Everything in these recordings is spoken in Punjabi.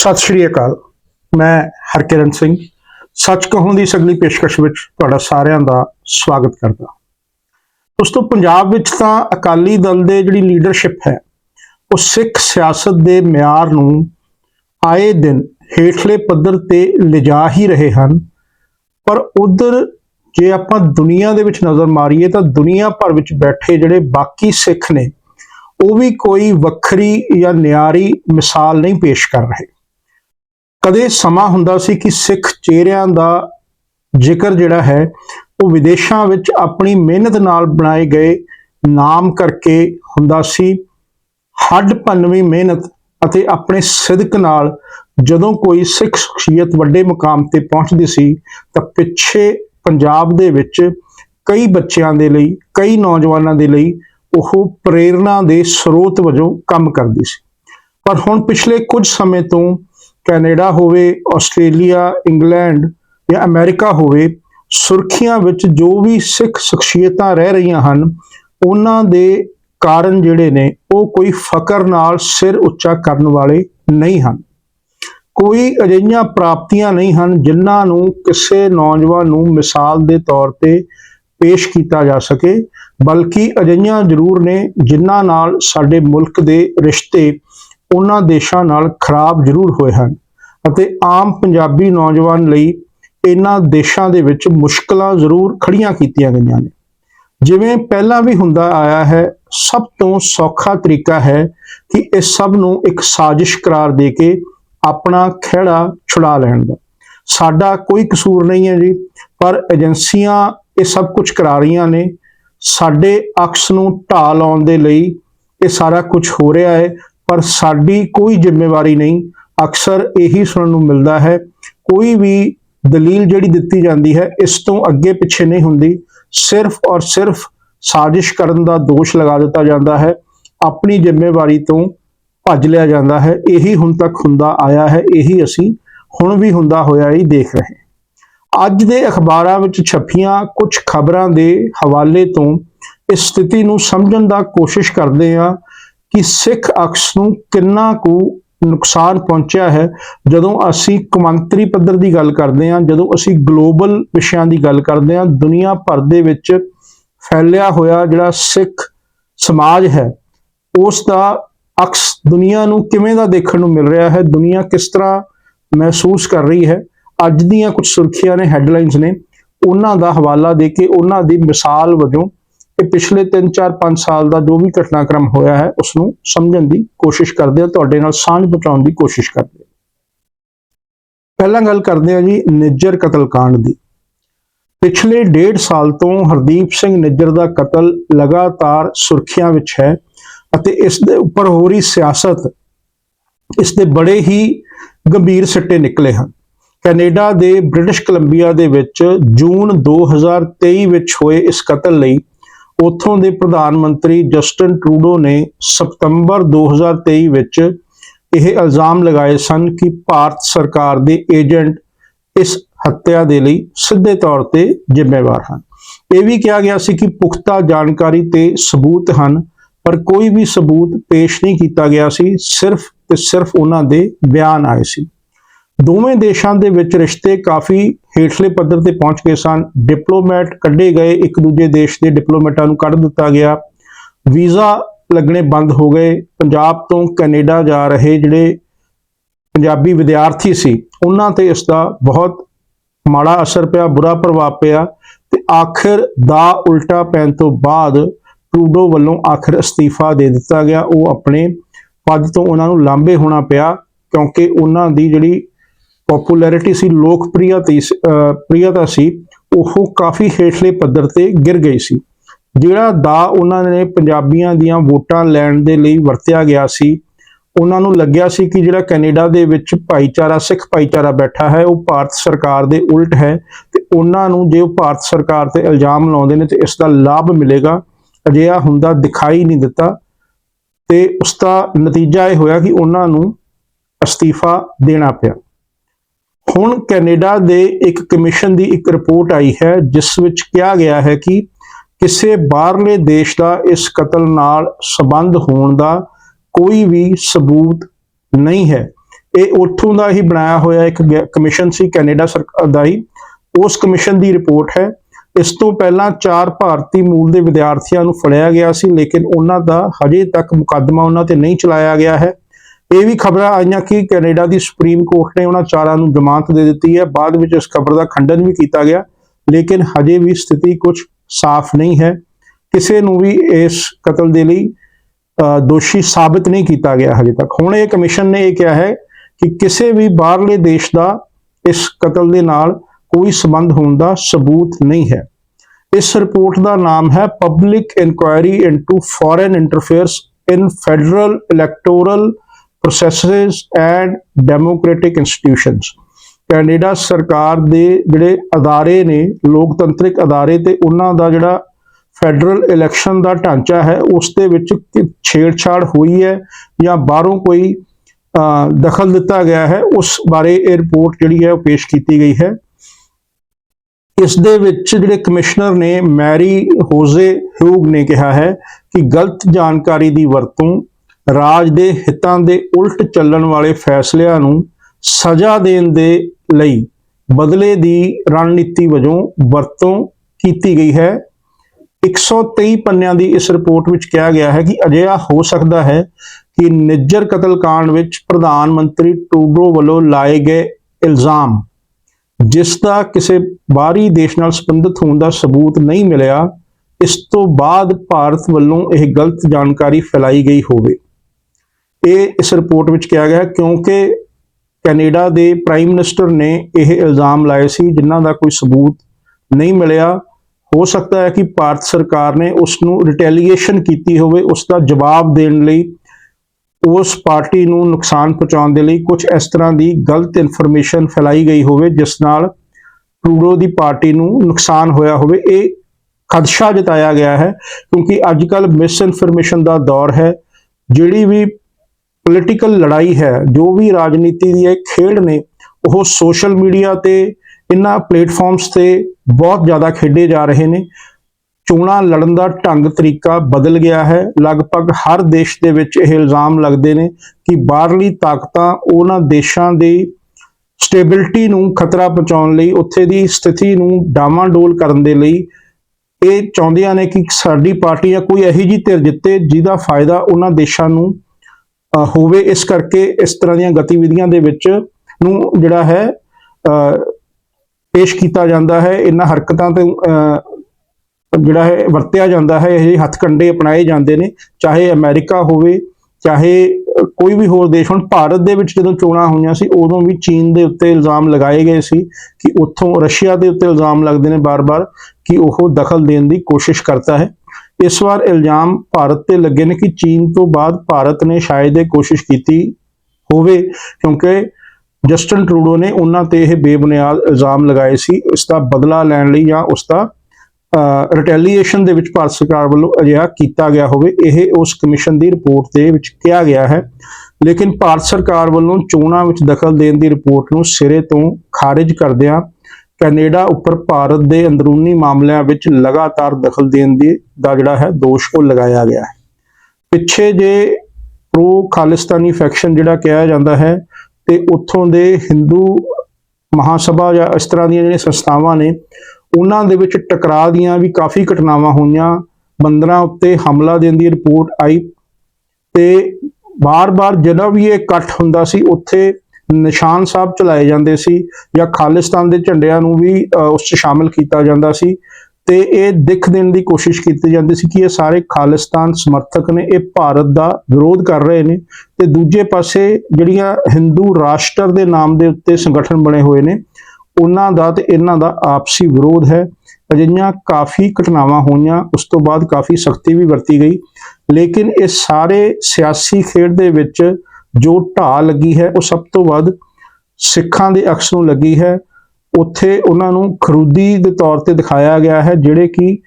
ਸਤਿ ਸ਼੍ਰੀ ਅਕਾਲ। ਮੈਂ ਹਰਕਿਰਨ ਸਿੰਘ। ਸੱਚ ਕਹੋਂ ਦੀ ਸਗਲੀ ਪੇਸ਼ਕਸ਼ ਵਿੱਚ ਤੁਹਾਡਾ ਸਾਰਿਆਂ ਦਾ ਸਵਾਗਤ ਕਰਦਾ ਦੋਸਤੋ ਪੰਜਾਬ ਵਿੱਚ ਤਾਂ ਅਕਾਲੀ ਦਲ ਦੇ ਜਿਹੜੀ ਲੀਡਰਸ਼ਿਪ ਹੈ, ਉਹ ਸਿੱਖ ਸਿਆਸਤ ਦੇ ਮਿਆਰ ਨੂੰ ਆਏ ਦਿਨ ਹੇਠਲੇ ਪੱਧਰ ਤੇ ਲਿਜਾ ਹੀ ਰਹੇ ਹਨ। ਪਰ ਉਧਰ ਜੇ ਆਪਾਂ ਦੁਨੀਆ ਦੇ ਵਿੱਚ ਨਜ਼ਰ ਮਾਰੀਏ ਤਾਂ ਦੁਨੀਆ ਭਰ ਵਿੱਚ ਬੈਠੇ ਜਿਹੜੇ ਬਾਕੀ ਸਿੱਖ ਨੇ, ਉਹ ਵੀ ਕੋਈ ਵੱਖਰੀ ਜਾਂ ਨਿਆਰੀ ਮਿਸਾਲ ਨਹੀਂ ਪੇਸ਼ ਕਰ ਰਹੇ। ਕਦੇ ਸਮਾਂ ਹੁੰਦਾ ਸੀ ਕਿ ਸਿੱਖ ਚਿਹਰਿਆਂ ਦਾ ਜ਼ਿਕਰ ਜਿਹੜਾ ਹੈ, ਉਹ ਵਿਦੇਸ਼ਾਂ ਵਿੱਚ ਆਪਣੀ ਮਿਹਨਤ ਨਾਲ ਬਣਾਏ ਗਏ ਨਾਮ ਕਰਕੇ ਹੁੰਦਾ ਸੀ। ਹੱਡ ਭੰਨਵੀਂ ਮਿਹਨਤ ਅਤੇ ਆਪਣੇ ਸਿਦਕ ਨਾਲ ਜਦੋਂ ਕੋਈ ਸਿੱਖ ਸ਼ਖਸੀਅਤ ਵੱਡੇ ਮੁਕਾਮ ਤੇ ਪਹੁੰਚਦੀ ਸੀ, ਤਾਂ ਪਿੱਛੇ ਪੰਜਾਬ ਦੇ ਵਿੱਚ ਕਈ ਬੱਚਿਆਂ ਦੇ ਲਈ, ਕਈ ਨੌਜਵਾਨਾਂ ਦੇ ਲਈ ਉਹ ਪ੍ਰੇਰਣਾ ਦੇ ਸਰੋਤ ਵਜੋਂ ਕੰਮ ਕਰਦੀ ਸੀ। ਪਰ ਹੁਣ ਪਿਛਲੇ ਕੁਝ ਸਮੇਂ ਤੋਂ ਕੈਨੇਡਾ ਹੋਵੇ, ਆਸਟ੍ਰੇਲੀਆ, ਇੰਗਲੈਂਡ ਜਾਂ ਅਮਰੀਕਾ ਹੋਵੇ, ਸੁਰਖੀਆਂ ਵਿੱਚ ਜੋ ਵੀ ਸਿੱਖ ਸ਼ਖਸੀਅਤਾਂ ਰਹਿ ਰਹੀਆਂ ਹਨ, ਉਹਨਾਂ ਦੇ ਕਾਰਨ ਜਿਹੜੇ ਨੇ, ਉਹ ਕੋਈ ਫਕਰ ਨਾਲ ਸਿਰ ਉੱਚਾ ਕਰਨ ਵਾਲੇ ਨਹੀਂ ਹਨ। ਕੋਈ ਅਜਿਹੀਆਂ ਪ੍ਰਾਪਤੀਆਂ ਨਹੀਂ ਹਨ ਜਿਨ੍ਹਾਂ ਨੂੰ ਕਿਸੇ ਨੌਜਵਾਨ ਨੂੰ ਮਿਸਾਲ ਦੇ ਤੌਰ ਤੇ ਪੇਸ਼ ਕੀਤਾ ਜਾ ਸਕੇ, ਬਲਕਿ ਅਜਿਹੀਆਂ ਜ਼ਰੂਰ ਨੇ ਜਿਨ੍ਹਾਂ ਨਾਲ ਸਾਡੇ ਮੁਲਕ ਦੇ ਰਿਸ਼ਤੇ ਉਹਨਾਂ ਦੇਸ਼ਾਂ ਨਾਲ ਖਰਾਬ ਜ਼ਰੂਰ ਹੋਏ ਹਨ ਅਤੇ ਆਮ ਪੰਜਾਬੀ ਨੌਜਵਾਨ ਲਈ ਇਹਨਾਂ ਦੇਸ਼ਾਂ ਦੇ ਵਿੱਚ ਮੁਸ਼ਕਲਾਂ ਜ਼ਰੂਰ ਖੜੀਆਂ ਕੀਤੀਆਂ ਗਈਆਂ ਨੇ। ਜਿਵੇਂ ਪਹਿਲਾਂ ਵੀ ਹੁੰਦਾ ਆਇਆ ਹੈ, ਸਭ ਤੋਂ ਸੌਖਾ ਤਰੀਕਾ ਹੈ ਕਿ ਇਸ ਸਭ ਨੂੰ ਇੱਕ ਸਾਜ਼ਿਸ਼ ਕਰਾਰ ਦੇ ਕੇ ਆਪਣਾ ਖਿਹੜਾ ਛੁਡਾ ਲੈਣ ਦਾ। ਸਾਡਾ ਕੋਈ ਕਸੂਰ ਨਹੀਂ ਹੈ ਜੀ, ਪਰ ਏਜੰਸੀਆਂ ਇਹ ਸਭ ਕੁਝ ਕਰਾ ਰਹੀਆਂ ਨੇ। ਸਾਡੇ ਅਕਸ ਨੂੰ ਢਾਹ ਲਾਉਣ ਦੇ ਲਈ ਇਹ ਸਾਰਾ ਕੁਝ ਹੋ ਰਿਹਾ ਹੈ। ਪਰ ਸਾਡੀ ਕੋਈ ਜ਼ਿੰਮੇਵਾਰੀ ਨਹੀਂ। ਅਕਸਰ ਇਹੀ ਸੁਣਨ ਨੂੰ ਮਿਲਦਾ ਹੈ, ਕੋਈ ਵੀ ਦਲੀਲ ਜਿਹੜੀ ਦਿੱਤੀ ਜਾਂਦੀ ਹੈ, ਇਸ ਤੋਂ ਅੱਗੇ ਪਿੱਛੇ ਨਹੀਂ ਹੁੰਦੀ। ਸਿਰਫ ਔਰ ਸਿਰਫ ਸਾਜ਼ਿਸ਼ ਕਰਨ ਦਾ ਦੋਸ਼ ਲਗਾ ਦਿੱਤਾ ਜਾਂਦਾ ਹੈ, ਆਪਣੀ ਜ਼ਿੰਮੇਵਾਰੀ ਤੋਂ ਭੱਜ ਲਿਆ ਜਾਂਦਾ ਹੈ। ਇਹੀ ਹੁਣ ਤੱਕ ਹੁੰਦਾ ਆਇਆ ਹੈ, ਇਹੀ ਅਸੀਂ ਹੁਣ ਵੀ ਹੁੰਦਾ ਹੋਇਆ ਹੀ ਦੇਖ ਰਹੇ ਹਾਂ। ਅੱਜ ਦੇ ਅਖਬਾਰਾਂ ਵਿੱਚ ਛਪੀਆਂ ਕੁਝ ਖਬਰਾਂ ਦੇ ਹਵਾਲੇ ਤੋਂ ਇਸ ਸਥਿਤੀ ਨੂੰ ਸਮਝਣ ਦਾ ਕੋਸ਼ਿਸ਼ ਕਰਦੇ ਹਾਂ ਕਿ ਸਿੱਖ ਅਕਸ ਨੂੰ ਕਿੰਨਾ ਕੁ ਨੁਕਸਾਨ ਪਹੁੰਚਿਆ ਹੈ, ਜਦੋਂ ਅਸੀਂ ਕੌਮਾਂਤਰੀ ਪੱਧਰ ਦੀ ਗੱਲ ਕਰਦੇ ਹਾਂ, ਜਦੋਂ ਅਸੀਂ ਗਲੋਬਲ ਵਿਸ਼ਿਆਂ ਦੀ ਗੱਲ ਕਰਦੇ ਹਾਂ, ਦੁਨੀਆ ਭਰ ਦੇ ਵਿੱਚ ਫੈਲਿਆ ਹੋਇਆ ਜਿਹੜਾ ਸਿੱਖ ਸਮਾਜ ਹੈ, ਉਸ ਦਾ ਅਕਸ ਦੁਨੀਆ ਨੂੰ ਕਿਵੇਂ ਦਾ ਦੇਖਣ ਨੂੰ ਮਿਲ ਰਿਹਾ ਹੈ, ਦੁਨੀਆ ਕਿਸ ਤਰ੍ਹਾਂ ਮਹਿਸੂਸ ਕਰ ਰਹੀ ਹੈ, ਅੱਜ ਦੀਆਂ ਕੁਝ ਸੁਰਖੀਆਂ ਨੇ ਹੈਡਲਾਈਨਸ ਨੇ, ਉਹਨਾਂ ਦਾ ਹਵਾਲਾ ਦੇ ਕੇ ਉਹਨਾਂ ਦੀ ਮਿਸਾਲ ਵਜੋਂ ਇਹ ਪਿਛਲੇ 3 4 5 ਸਾਲ ਦਾ ਜੋ ਵੀ ਘਟਨਾਕ੍ਰਮ ਹੋਇਆ ਹੈ ਉਸ ਨੂੰ ਸਮਝਣ ਦੀ ਕੋਸ਼ਿਸ਼ ਕਰਦੇ ਹਾਂ ਤੁਹਾਡੇ ਨਾਲ ਸਾਂਝ ਬਚਾਉਣ ਦੀ ਕੋਸ਼ਿਸ਼ ਕਰਦੇ ਹਾਂ ਪਹਿਲਾਂ ਗੱਲ ਕਰਦੇ ਹਾਂ ਜੀ ਨਿੱਜਰ ਕਤਲकांड ਦੀ। ਪਿਛਲੇ ਡੇਢ ਸਾਲ ਤੋਂ ਹਰਦੀਪ ਸਿੰਘ ਨਿੱਜਰ ਦਾ ਕਤਲ ਲਗਾਤਾਰ ਸੁਰਖੀਆਂ ਵਿੱਚ ਹੈ ਅਤੇ ਇਸ ਦੇ ਉੱਪਰ ਹੋ ਰਹੀ ਸਿਆਸਤ, ਇਸ ਦੇ ਬੜੇ ਹੀ ਗੰਭੀਰ ਸਿੱਟੇ ਨਿਕਲੇ ਹਨ। ਕੈਨੇਡਾ ਦੇ ਬ੍ਰਿਟਿਸ਼ ਕੋਲੰਬੀਆ ਦੇ ਵਿੱਚ ਜੂਨ 2023 ਵਿੱਚ ਹੋਏ ਇਸ ਕਤਲ ਲਈ ਉੱਥੋਂ ਦੇ ਪ੍ਰਧਾਨ ਮੰਤਰੀ ਜਸਟਨ ਟਰੂਡੋ ਨੇ ਸਤੰਬਰ 2023 ਵਿੱਚ ਇਹ ਇਲਜ਼ਾਮ ਲਗਾਏ ਸਨ ਕਿ ਭਾਰਤ ਸਰਕਾਰ ਦੇ ਏਜੰਟ ਇਸ ਹੱਤਿਆ ਦੇ ਲਈ ਸਿੱਧੇ ਤੌਰ ਤੇ ਜ਼ਿੰਮੇਵਾਰ ਹਨ। ਇਹ ਵੀ ਕਿਹਾ ਗਿਆ ਸੀ ਕਿ ਪੁਖਤਾ ਜਾਣਕਾਰੀ ਤੇ ਸਬੂਤ ਹਨ, ਪਰ ਕੋਈ ਵੀ ਸਬੂਤ ਪੇਸ਼ ਨਹੀਂ ਕੀਤਾ ਗਿਆ ਸੀ, ਸਿਰਫ ਤੇ ਸਿਰਫ ਉਹਨਾਂ ਦੇ ਬਿਆਨ ਆਏ ਸੀ। ਦੋਵੇਂ ਦੇਸ਼ਾਂ ਦੇ ਵਿੱਚ ਰਿਸ਼ਤੇ ਕਾਫੀ ਹੇਠਲੇ ਪੱਧਰ ਤੇ ਪਹੁੰਚ ਗਏ ਸਨ। ਡਿਪਲੋਮੈਟ ਕੱਢੇ ਗਏ। ਇੱਕ ਦੂਜੇ ਦੇਸ਼ ਦੇ ਡਿਪਲੋਮੈਟਾਂ ਨੂੰ ਕੱਢ ਦਿੱਤਾ ਗਿਆ। ਵੀਜ਼ਾ ਲੱਗਣੇ ਬੰਦ ਹੋ ਗਏ। ਪੰਜਾਬ ਤੋਂ ਕੈਨੇਡਾ ਜਾ ਰਹੇ ਜਿਹੜੇ ਪੰਜਾਬੀ ਵਿਦਿਆਰਥੀ ਸੀ, ਉਹਨਾਂ ਤੇ ਇਸ ਦਾ ਬਹੁਤ ਮਾੜਾ ਅਸਰ ਪਿਆ, ਬੁਰਾ ਪ੍ਰਭਾਵ ਪਿਆ ਤੇ ਆਖਿਰ ਦਾ ਉਲਟਾ ਪੈਣ ਤੋਂ ਬਾਅਦ ਟਰੂਡੋ ਵੱਲੋਂ ਆਖਿਰ ਅਸਤੀਫਾ ਦੇ ਦਿੱਤਾ ਗਿਆ। ਉਹ ਆਪਣੇ ਪਦ ਤੋਂ ਉਹਨਾਂ ਨੂੰ ਲਾਂਬੇ ਹੋਣਾ ਪਿਆ ਕਿਉਂਕਿ ਉਹਨਾਂ ਦੀ ਜਿਹੜੀ ਪਪੂਲੈਰਿਟੀ ਸੀ ਲੋਕਪ੍ਰਿਯਤਾ ਸੀ, ਅਹ ਪ੍ਰਿਯਤਾ ਸੀ, ਉਹ ਕਾਫੀ ਹੇਠਲੇ ਪੱਧਰ ਤੇ ਗਿਰ ਗਈ ਸੀ। ਜਿਹੜਾ ਦਾ ਉਹਨਾਂ ਨੇ ਪੰਜਾਬੀਆਂ ਦੀਆਂ ਵੋਟਾਂ ਲੈਣ ਦੇ ਲਈ ਵਰਤਿਆ ਗਿਆ ਸੀ, ਉਹਨਾਂ ਨੂੰ ਲੱਗਿਆ ਸੀ ਕਿ ਜਿਹੜਾ ਕੈਨੇਡਾ ਦੇ ਵਿੱਚ ਭਾਈਚਾਰਾ, ਸਿੱਖ ਭਾਈਚਾਰਾ ਬੈਠਾ ਹੈ, ਉਹ ਭਾਰਤ ਸਰਕਾਰ ਦੇ ਉਲਟ ਹੈ ਤੇ ਉਹਨਾਂ ਨੂੰ ਜੇ ਉਹ ਭਾਰਤ ਸਰਕਾਰ ਤੇ ਇਲਜ਼ਾਮ ਲਾਉਂਦੇ ਨੇ ਤੇ ਇਸ ਦਾ ਲਾਭ ਮਿਲੇਗਾ, ਅਜਿਹਾ ਹੁੰਦਾ ਦਿਖਾਈ ਨਹੀਂ ਦਿੱਤਾ ਤੇ ਉਸ ਦਾ ਨਤੀਜਾ ਇਹ ਹੋਇਆ ਕਿ ਉਹਨਾਂ ਨੂੰ ਅਸਤੀਫਾ ਦੇਣਾ ਪਿਆ। ਹੁਣ ਕੈਨੇਡਾ ਦੇ ਇੱਕ ਕਮਿਸ਼ਨ ਦੀ ਇੱਕ ਰਿਪੋਰਟ ਆਈ ਹੈ, ਜਿਸ ਵਿੱਚ ਕਿਹਾ ਗਿਆ ਹੈ ਕਿ ਕਿਸੇ ਬਾਹਰਲੇ ਦੇਸ਼ ਦਾ ਇਸ ਕਤਲ ਨਾਲ ਸੰਬੰਧ ਹੋਣ ਦਾ ਕੋਈ ਵੀ ਸਬੂਤ ਨਹੀਂ ਹੈ। ਇਹ ਉੱਥੋਂ ਦਾ ਹੀ ਬਣਾਇਆ ਹੋਇਆ ਇੱਕ ਗ- ਕਮਿਸ਼ਨ ਸੀ, ਕੈਨੇਡਾ ਸਰਕਾਰ ਦਾ ਹੀ। ਉਸ ਕਮਿਸ਼ਨ ਦੀ ਰਿਪੋਰਟ ਹੈ। ਇਸ ਤੋਂ ਪਹਿਲਾਂ ਚਾਰ ਭਾਰਤੀ ਮੂਲ ਦੇ ਵਿਦਿਆਰਥੀਆਂ ਨੂੰ ਫੜਿਆ ਗਿਆ ਸੀ, ਲੇਕਿਨ ਉਹਨਾਂ ਦਾ ਹਜੇ ਤੱਕ ਮੁਕੱਦਮਾ ਉਹਨਾਂ ਤੇ ਨਹੀਂ ਚਲਾਇਆ ਗਿਆ ਹੈ। ਇਹ ਵੀ ਖਬਰਾਂ ਆਈਆਂ ਕਿ ਕੈਨੇਡਾ ਦੀ ਸੁਪਰੀਮ ਕੋਰਟ ਨੇ ਉਹਨਾਂ ਚਾਰਾਂ ਨੂੰ ਜ਼ਮਾਨਤ ਦੇ ਦਿੱਤੀ ਹੈ। ਬਾਅਦ ਵਿੱਚ ਇਸ ਖਬਰ ਦਾ ਖੰਡਨ ਵੀ ਕੀਤਾ ਗਿਆ, ਲੇਕਿਨ ਹਜੇ ਵੀ ਸਥਿਤੀ ਕੁਝ ਸਾਫ਼ ਨਹੀਂ ਹੈ। ਕਿਸੇ ਨੂੰ ਵੀ ਇਸ ਕਤਲ ਦੇ ਲਈ ਦੋਸ਼ੀ ਸਾਬਤ ਨਹੀਂ ਕੀਤਾ ਗਿਆ ਹਜੇ ਤੱਕ। ਹੁਣ ਇਹ ਕਮਿਸ਼ਨ ਨੇ ਇਹ ਕਿਹਾ ਹੈ ਕਿ ਕਿਸੇ ਵੀ ਬਾਹਰਲੇ ਦੇਸ਼ ਦਾ ਇਸ ਕਤਲ ਦੇ ਨਾਲ ਕੋਈ ਸੰਬੰਧ ਹੋਣ ਦਾ ਸਬੂਤ ਨਹੀਂ ਹੈ। ਇਸ ਰਿਪੋਰਟ ਦਾ ਨਾਮ ਹੈ public inquiry into foreign interference in federal electoral processes and democratic institutions Canada ਸਰਕਾਰ ਦੇ ਜਿਹੜੇ ਅਦਾਰੇ ਨੇ, ਲੋਕਤੰਤਰਿਕ ਅਦਾਰੇ ਤੇ ਉਹਨਾਂ ਦਾ ਜਿਹੜਾ ਫੈਡਰਲ ਇਲੈਕਸ਼ਨ ਦਾ ਢਾਂਚਾ ਹੈ, ਉਸ ਦੇ ਵਿੱਚ ਛੇੜਛਾੜ ਹੋਈ ਹੈ ਜਾਂ ਬਾਹਰੋਂ ਕੋਈ ਦਖਲ ਦਿੱਤਾ ਗਿਆ ਹੈ, ਉਸ ਬਾਰੇ ਇਹ ਰਿਪੋਰਟ ਜਿਹੜੀ ਹੈ ਉਹ ਪੇਸ਼ ਕੀਤੀ ਗਈ ਹੈ। ਇਸ ਦੇ ਵਿੱਚ ਜਿਹੜੇ ਕਮਿਸ਼ਨਰ ਨੇ, ਮੈਰੀ ਹੋਜ਼ੇ ਹਿਊਗ ਨੇ ਕਿਹਾ ਹੈ ਕਿ ਗਲਤ ਜਾਣਕਾਰੀ ਦੀ ਵਰਤੋਂ ਰਾਜ ਦੇ ਹਿੱਤਾਂ ਦੇ ਉਲਟ ਚੱਲਣ ਵਾਲੇ ਫੈਸਲਿਆਂ ਨੂੰ ਸਜ਼ਾ ਦੇਣ ਦੇ ਲਈ ਬਦਲੇ ਦੀ ਰਣਨੀਤੀ ਵਜੋਂ ਵਰਤੋਂ ਕੀਤੀ ਗਈ ਹੈ। 123 ਪੰਨਿਆਂ ਦੀ ਇਸ ਰਿਪੋਰਟ ਵਿੱਚ ਕਿਹਾ ਗਿਆ ਹੈ ਕਿ ਅਜਿਹਾ ਹੋ ਸਕਦਾ ਹੈ ਕਿ ਨਿੱਜਰ ਕਤਲकांड ਵਿੱਚ ਪ੍ਰਧਾਨ ਮੰਤਰੀ ਟਰੂਡੋ ਵੱਲੋਂ ਲਾਏ ਗਏ ਇਲਜ਼ਾਮ, ਜਿਸ ਦਾ ਕਿਸੇ ਬਾਹਰੀ ਦੇਸ਼ ਨਾਲ ਸੰਬੰਧਿਤ ਹੋਣ ਦਾ ਸਬੂਤ ਨਹੀਂ ਮਿਲਿਆ, ਇਸ ਤੋਂ ਬਾਅਦ ਭਾਰਤ ਵੱਲੋਂ ਇਹ ਗਲਤ ਜਾਣਕਾਰੀ ਫੈਲਾਈ ਗਈ ਹੋਵੇ। ਇਹ ਇਸ ਰਿਪੋਰਟ ਵਿੱਚ ਕਿਹਾ ਗਿਆ ਕਿਉਂਕਿ ਕੈਨੇਡਾ ਦੇ ਪ੍ਰਾਈਮ ਮਿਨਿਸਟਰ ਨੇ ਇਹ ਇਲਜ਼ਾਮ ਲਾਏ ਸੀ, ਜਿਨ੍ਹਾਂ ਦਾ ਕੋਈ ਸਬੂਤ ਨਹੀਂ ਮਿਲਿਆ। ਹੋ ਸਕਦਾ ਹੈ ਕਿ ਭਾਰਤ ਸਰਕਾਰ ਨੇ ਉਸ ਨੂੰ ਰਿਟੈਲੀਏਸ਼ਨ ਕੀਤੀ ਹੋਵੇ ਉਸ ਦਾ ਜਵਾਬ ਦੇਣ ਲਈ, ਉਸ ਪਾਰਟੀ ਨੂੰ ਨੁਕਸਾਨ ਪਹੁੰਚਾਉਣ ਦੇ ਲਈ ਕੁਝ ਇਸ ਤਰ੍ਹਾਂ ਦੀ ਗਲਤ ਇਨਫੋਰਮੇਸ਼ਨ ਫੈਲਾਈ ਗਈ ਹੋਵੇ, ਜਿਸ ਨਾਲ ਟਰੂਡੋ ਦੀ ਪਾਰਟੀ ਨੂੰ ਨੁਕਸਾਨ ਹੋਇਆ ਹੋਵੇ। ਇਹ ਖਦਸ਼ਾ ਜਤਾਇਆ ਗਿਆ ਹੈ ਕਿਉਂਕਿ ਅੱਜ ਕੱਲ ਮਿਸ ਇਨਫੋਰਮੇਸ਼ਨ ਦਾ ਦੌਰ ਹੈ। ਜਿਹੜੀ ਵੀ ਪੋਲੀਟੀਕਲ ਲੜਾਈ ਹੈ, ਜੋ ਵੀ ਰਾਜਨੀਤੀ ਦੀ ਇਹ ਖੇਡ ਨੇ, ਉਹ ਸੋਸ਼ਲ ਮੀਡੀਆ ਤੇ, ਇਹਨਾਂ ਪਲੇਟਫਾਰਮਸ ਤੇ ਬਹੁਤ ਜ਼ਿਆਦਾ ਖੇਡੇ ਜਾ ਰਹੇ ਨੇ। ਚੋਣਾਂ ਲੜਨ ਦਾ ਢੰਗ ਤਰੀਕਾ ਬਦਲ ਗਿਆ ਹੈ। ਲਗਭਗ ਹਰ ਦੇਸ਼ ਦੇ ਵਿੱਚ ਇਹ ਇਲਜ਼ਾਮ ਲੱਗਦੇ ਨੇ ਕਿ ਬਾਹਰਲੀ ਤਾਕਤਾਂ ਉਹਨਾਂ ਦੇਸ਼ਾਂ ਦੀ ਸਟੇਬਿਲਿਟੀ ਨੂੰ ਖਤਰਾ ਪਹੁੰਚਾਉਣ ਲਈ, ਉੱਥੇ ਦੀ ਸਥਿਤੀ ਨੂੰ ਡਾਵਾਂਡੋਲ ਕਰਨ ਦੇ ਲਈ ਇਹ ਚਾਹੁੰਦੀਆਂ ਨੇ ਕਿ ਸਾਡੀ ਪਾਰਟੀ ਜਾਂ ਕੋਈ ਇਹੋ ਜਿਹੀ ਧਿਰ ਜਿੱਤੇ ਜਿਹਦਾ ਫਾਇਦਾ ਉਹਨਾਂ ਦੇਸ਼ਾਂ ਨੂੰ ਹੋਵੇ ਇਸ ਕਰਕੇ ਇਸ ਤਰ੍ਹਾਂ ਦੀਆਂ ਗਤੀਵਿਧੀਆਂ ਦੇ ਵਿੱਚ ਨੂੰ ਜਿਹੜਾ ਹੈ ਪੇਸ਼ ਕੀਤਾ ਜਾਂਦਾ ਹੈ, ਇਹਨਾਂ ਹਰਕਤਾਂ ਤੇ ਜਿਹੜਾ ਹੈ ਵਰਤਿਆ ਜਾਂਦਾ ਹੈ, ਇਹ ਹੱਥਕੰਡੇ ਅਪਣਾਏ ਜਾਂਦੇ ਨੇ, ਚਾਹੇ ਅਮਰੀਕਾ ਹੋਵੇ, ਚਾਹੇ ਕੋਈ ਵੀ ਹੋਰ ਦੇਸ਼, ਹੁਣ ਭਾਰਤ ਦੇ ਵਿੱਚ ਜਦੋਂ ਚੋਣਾਂ ਹੋਈਆਂ ਸੀ, ਉਦੋਂ ਵੀ ਚੀਨ ਦੇ ਉੱਤੇ ਇਲਜ਼ਾਮ ਲਗਾਏ ਗਏ ਸੀ ਕਿ ਉੱਥੋਂ ਰਸ਼ੀਆ ਦੇ ਉੱਤੇ ਇਲਜ਼ਾਮ ਲੱਗਦੇ ਨੇ ਬਾਰ-ਬਾਰ ਕਿ ਉਹ ਦਖਲ ਦੇਣ ਦੀ ਕੋਸ਼ਿਸ਼ ਕਰਦਾ ਹੈ। ਇਸ ਵਾਰ ਇਲਜ਼ਾਮ ਭਾਰਤ ਤੇ ਲੱਗੇ ਨੇ ਕਿ ਚੀਨ ਤੋਂ ਬਾਅਦ ਭਾਰਤ ਨੇ ਸ਼ਾਇਦ ਇਹ ਕੋਸ਼ਿਸ਼ ਕੀਤੀ ਹੋਵੇ, ਕਿਉਂਕਿ ਜਸਟਨ ਟਰੂਡੋ ਨੇ ਉਹਨਾਂ ਤੇ ਇਹ ਬੇਬੁਨਿਆਦ ਇਲਜ਼ਾਮ ਲਗਾਏ ਸੀ। ਉਸ ਦਾ ਬਦਲਾ ਲੈਣ ਲਈ ਜਾਂ ਉਸ ਦਾ ਰਿਟੈਲੀਏਸ਼ਨ ਦੇ ਵਿੱਚ ਭਾਰਤ ਸਰਕਾਰ ਵੱਲੋਂ ਅਜਿਹਾ ਕੀਤਾ ਗਿਆ ਹੋਵੇ, ਇਹ ਉਸ ਕਮਿਸ਼ਨ ਦੀ ਰਿਪੋਰਟ ਦੇ ਵਿੱਚ ਕਿਹਾ ਗਿਆ ਹੈ। ਲੇਕਿਨ ਭਾਰਤ ਸਰਕਾਰ ਵੱਲੋਂ ਚੋਣਾਂ ਵਿੱਚ ਦਖਲ ਦੇਣ ਦੀ ਰਿਪੋਰਟ ਨੂੰ ਸਿਰੇ ਤੋਂ ਖਾਰਜ ਕਰਦਿਆਂ ਕੈਨੇਡਾ ਉੱਪਰ ਭਾਰਤ ਦੇ ਅੰਦਰੂਨੀ ਮਾਮਲਿਆਂ ਵਿੱਚ ਲਗਾਤਾਰ ਦਖਲ ਦੇਣ ਦੀ ਦਾ ਜਿਹੜਾ ਹੈ ਦੋਸ਼ ਉਹ ਲਗਾਇਆ ਗਿਆ ਹੈ। ਪਿੱਛੇ ਜੇ ਪ੍ਰੋ ਖਾਲਿਸਤਾਨੀ ਫੈਕਸ਼ਨ ਜਿਹੜਾ ਕਿਹਾ ਜਾਂਦਾ ਹੈ ਤੇ ਉੱਥੋਂ ਦੇ ਹਿੰਦੂ ਮਹਾਸਭਾ ਜਾਂ ਇਸ ਤਰ੍ਹਾਂ ਦੀਆਂ ਜਿਹੜੀਆਂ ਸੰਸਥਾਵਾਂ ਨੇ, ਉਹਨਾਂ ਦੇ ਵਿੱਚ ਟਕਰਾਅ ਦੀਆਂ ਵੀ ਕਾਫੀ ਘਟਨਾਵਾਂ ਹੋਈਆਂ। ਬੰਦਰਾਂ ਉੱਤੇ ਹਮਲਾ ਦੇਣ ਦੀ ਰਿਪੋਰਟ ਆਈ ਤੇ ਬਾਰ-ਬਾਰ ਜਦੋਂ ਵੀ ਇਹ ਇਕੱਠ ਹੁੰਦਾ ਸੀ, ਉੱਥੇ ਨਿਸ਼ਾਨ ਸਾਹਿਬ ਚਲਾਏ ਜਾਂਦੇ ਸੀ ਜਾਂ ਖਾਲਿਸਤਾਨ ਦੇ ਝੰਡਿਆਂ ਨੂੰ ਵੀ ਉਸ 'ਚ ਸ਼ਾਮਲ ਕੀਤਾ ਜਾਂਦਾ ਸੀ। ਤੇ ਇਹ ਦਿੱਖ ਦੇਣ ਦੀ ਕੋਸ਼ਿਸ਼ ਕੀਤੀ ਜਾਂਦੀ ਸੀ ਕਿ ਇਹ ਸਾਰੇ ਖਾਲਿਸਤਾਨ ਸਮਰਥਕ ਨੇ, ਇਹ ਭਾਰਤ ਦਾ ਵਿਰੋਧ ਕਰ ਰਹੇ ਨੇ। ਤੇ ਦੂਜੇ ਪਾਸੇ ਜਿਹੜੀਆਂ ਹਿੰਦੂ ਰਾਸ਼ਟਰ ਦੇ ਨਾਮ ਦੇ ਉੱਤੇ ਸੰਗਠਨ ਬਣੇ ਹੋਏ ਨੇ, ਉਹਨਾਂ ਦਾ ਤੇ ਇਹਨਾਂ ਦਾ ਆਪਸੀ ਵਿਰੋਧ ਹੈ। ਅਜਿਹੀਆਂ ਕਾਫੀ ਘਟਨਾਵਾਂ ਹੋਈਆਂ, ਉਸ ਤੋਂ ਬਾਅਦ ਕਾਫੀ ਸਖਤੀ ਵੀ ਵਰਤੀ ਗਈ। ਲੇਕਿਨ ਇਹ ਸਾਰੇ ਸਿਆਸੀ ਖੇਡ ਦੇ ਵਿੱਚ ਜੋ ਢਾਹ ਲੱਗੀ ਹੈ, ਉਹ ਸਭ ਤੋਂ ਵੱਧ ਸਿੱਖਾਂ ਦੇ ਅਕਸ ਨੂੰ ਲੱਗੀ ਹੈ। ਉੱਥੇ ਉਹਨਾਂ ਨੂੰ ਖਰੂਦੀ ਦੇ ਤੌਰ ਤੇ ਦਿਖਾਇਆ ਗਿਆ ਹੈ, ਜਿਹੜੇ ਕਿ